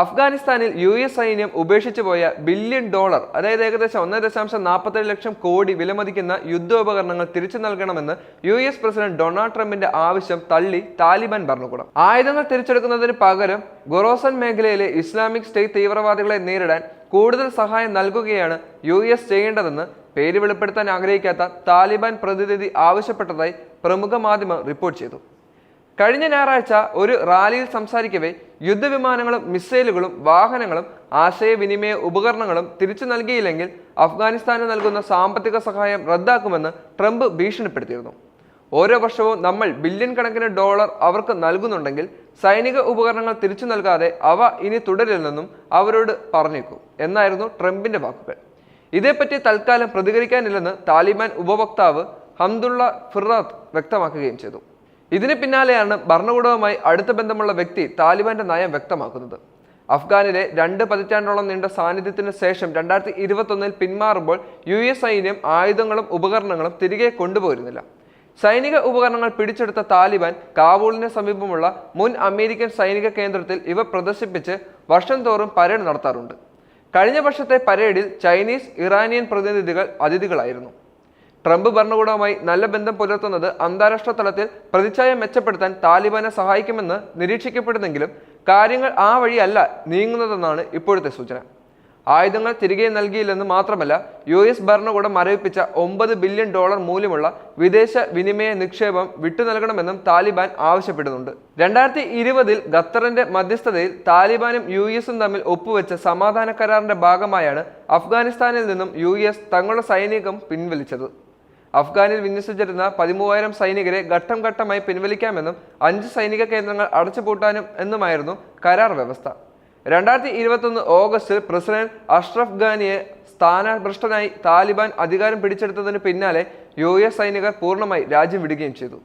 അഫ്ഗാനിസ്ഥാനിൽ U S സൈന്യം ഉപേക്ഷിച്ചു പോയ ബില്യൺ ഡോളർ അതായത് ഏകദേശം ഒന്ന് ദശാംശം നാൽപ്പത്തേഴ് ലക്ഷം കോടി വിലമതിക്കുന്ന യുദ്ധോപകരണങ്ങൾ തിരിച്ചു നൽകണമെന്ന് യു എസ് പ്രസിഡന്റ് ഡൊണാൾഡ് ട്രംപിന്റെ ആവശ്യം തള്ളി താലിബാൻ ഭരണകൂടം. ആയുധങ്ങൾ തിരിച്ചെടുക്കുന്നതിന് പകരം ഗൊറോസൻ മേഖലയിലെ ഇസ്ലാമിക് സ്റ്റേറ്റ് തീവ്രവാദികളെ നേരിടാൻ കൂടുതൽ സഹായം നൽകുകയാണ് യു എസ് ചെയ്യേണ്ടതെന്ന് പേര് വെളിപ്പെടുത്താൻ ആഗ്രഹിക്കാത്ത താലിബാൻ പ്രതിനിധി ആവശ്യപ്പെട്ടതായി പ്രമുഖ മാധ്യമം റിപ്പോർട്ട് ചെയ്തു. കഴിഞ്ഞ ഞായറാഴ്ച ഒരു റാലിയിൽ സംസാരിക്കവേ യുദ്ധവിമാനങ്ങളും മിസൈലുകളും വാഹനങ്ങളും ആശയവിനിമയ ഉപകരണങ്ങളും തിരിച്ചു നൽകിയില്ലെങ്കിൽ അഫ്ഗാനിസ്ഥാന് നൽകുന്ന സാമ്പത്തിക സഹായം റദ്ദാക്കുമെന്ന് ട്രംപ് ഭീഷണിപ്പെടുത്തിയിരുന്നു. ഓരോ വർഷവും നമ്മൾ ബില്യൺ കണക്കിന് ഡോളർ അവർക്ക് നൽകുന്നുണ്ടെങ്കിൽ സൈനിക ഉപകരണങ്ങൾ തിരിച്ചു നൽകാതെ അവ ഇനി തുടരില്ലെന്നും അവരോട് പറഞ്ഞേക്കും എന്നായിരുന്നു ട്രംപിന്റെ വാക്കുകൾ. ഇതേപ്പറ്റി തൽക്കാലം പ്രതികരിക്കാനില്ലെന്ന് താലിബാൻ ഉപവക്താവ് ഹംദുള്ള ഫിറാത്ത് വ്യക്തമാക്കുകയും ചെയ്തു. ഇതിന് പിന്നാലെയാണ് ഭരണകൂടവുമായി അടുത്ത ബന്ധമുള്ള വ്യക്തി താലിബാന്റെ നയം വ്യക്തമാക്കുന്നത്. അഫ്ഗാനിലെ രണ്ട് പതിറ്റാണ്ടോളം നീണ്ട സാന്നിധ്യത്തിന് ശേഷം രണ്ടായിരത്തി ഇരുപത്തൊന്നിൽ പിന്മാറുമ്പോൾ യു എസ് സൈന്യം ആയുധങ്ങളും ഉപകരണങ്ങളും തിരികെ കൊണ്ടുപോയിരുന്നില്ല. സൈനിക ഉപകരണങ്ങൾ പിടിച്ചെടുത്ത താലിബാൻ കാബൂളിന് സമീപമുള്ള മുൻ അമേരിക്കൻ സൈനിക കേന്ദ്രത്തിൽ ഇവ പ്രദർശിപ്പിച്ച് വർഷം തോറും പരേഡ് നടത്താറുണ്ട്. കഴിഞ്ഞ വർഷത്തെ പരേഡിൽ ചൈനീസ് ഇറാനിയൻ പ്രതിനിധികൾ അതിഥികളായിരുന്നു. ട്രംപ് ഭരണകൂടവുമായി നല്ല ബന്ധം പുലർത്തുന്നത് അന്താരാഷ്ട്ര തലത്തിൽ പ്രതിച്ഛായ മെച്ചപ്പെടുത്താൻ താലിബാനെ സഹായിക്കുമെന്ന് നിരീക്ഷിക്കപ്പെടുന്നെങ്കിലും കാര്യങ്ങൾ ആ വഴിയല്ല നീങ്ങുന്നതെന്നാണ് ഇപ്പോഴത്തെ സൂചന. ആയുധങ്ങൾ തിരികെ നൽകിയില്ലെന്ന് മാത്രമല്ല യു എസ് ഭരണകൂടം മരവിപ്പിച്ച ഒമ്പത് ബില്യൺ ഡോളർ മൂല്യമുള്ള വിദേശ വിനിമയ നിക്ഷേപം വിട്ടു നൽകണമെന്നും താലിബാൻ ആവശ്യപ്പെടുന്നുണ്ട്. രണ്ടായിരത്തി ഇരുപതിൽ ഖത്തറിന്റെ മധ്യസ്ഥതയിൽ താലിബാനും യു എസും തമ്മിൽ ഒപ്പുവെച്ച സമാധാന കരാറിന്റെ ഭാഗമായാണ് അഫ്ഗാനിസ്ഥാനിൽ നിന്നും യു എസ് തങ്ങളുടെ സൈനികം പിൻവലിച്ചത്. അഫ്ഗാനിൽ വിന്യസിച്ചിരുന്ന പതിമൂവായിരം സൈനികരെ ഘട്ടം ഘട്ടമായി പിൻവലിക്കാമെന്നും അഞ്ച് സൈനിക കേന്ദ്രങ്ങൾ അടച്ചുപൂട്ടാനും എന്നുമായിരുന്നു കരാർ വ്യവസ്ഥ. രണ്ടായിരത്തി ഇരുപത്തൊന്ന് ഓഗസ്റ്റിൽ പ്രസിഡന്റ് അഷ്റഫ് ഖാനിയെ സ്ഥാനഭ്രഷ്ടനായി താലിബാൻ അധികാരം പിടിച്ചെടുത്തതിന് പിന്നാലെ യു എസ് സൈനികർ പൂർണമായി രാജ്യം വിടുകയും ചെയ്തു.